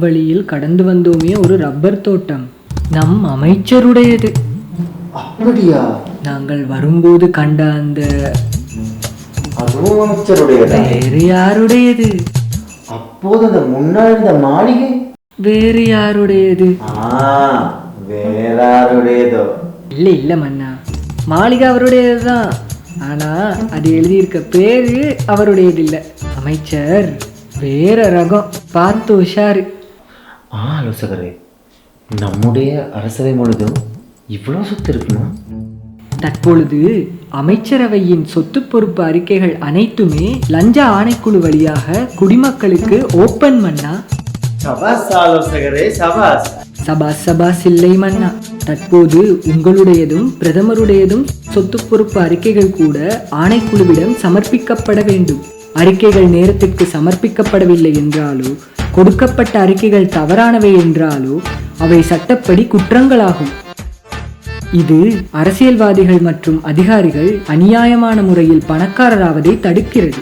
வழியில் கடந்து வந்தோமே ஒரு ரப்பர் தோட்டம் நம் அமைச்சருடையது. அப்படியா? நாங்கள் வரும்போது கண்ட அந்த வேறு யாருடையது? அப்போது அந்த முன்னாடி இருந்த மாளிகை? வேறு யாருடையது? ஆ வேறாருடையதோ. இல்ல இல்ல மன்னா. மாளிகை அவருடையது தான் ஆனா அது எழுதியிருக்க பேரு அவருடையது இல்ல அமைச்சர் வேற ரகம். பார்த்து உஷாரு. ஆ ஆலோசகரே நம்முடைய அரசவை முழுதும் இவ்வளோ சொத்து இருக்குமா? தற்பொழுது அமைச்சரவையின் சொத்து பொறுப்பு அறிக்கைகள் அனைத்துமே லஞ்ச ஆணைக்குழு வழியாக குடிமக்களுக்கு ஓப்பன் மன்னா. சபாஸ் ஆலோசகரே சபாஸ். சபாஸ் சபாஸ் இல்லை மன்னா. தற்போது உங்களுடையதும் பிரதமருடையதும் சொத்து பொறுப்பு அறிக்கைகள் கூட ஆணைக்குழுவிடம் சமர்ப்பிக்கப்பட வேண்டும். அறிக்கைகள் நேரத்திற்கு சமர்ப்பிக்கப்படவில்லை என்றாலோ கொடுக்கப்பட்ட அறிக்கைகள் தவறானவை என்றாலோ அவை சட்டப்படி குற்றங்களாகும். இது அரசியல்வாதிகள் மற்றும் அதிகாரிகள் அநியாயமான முறையில் பணக்காரராவதை தடுக்கிறது.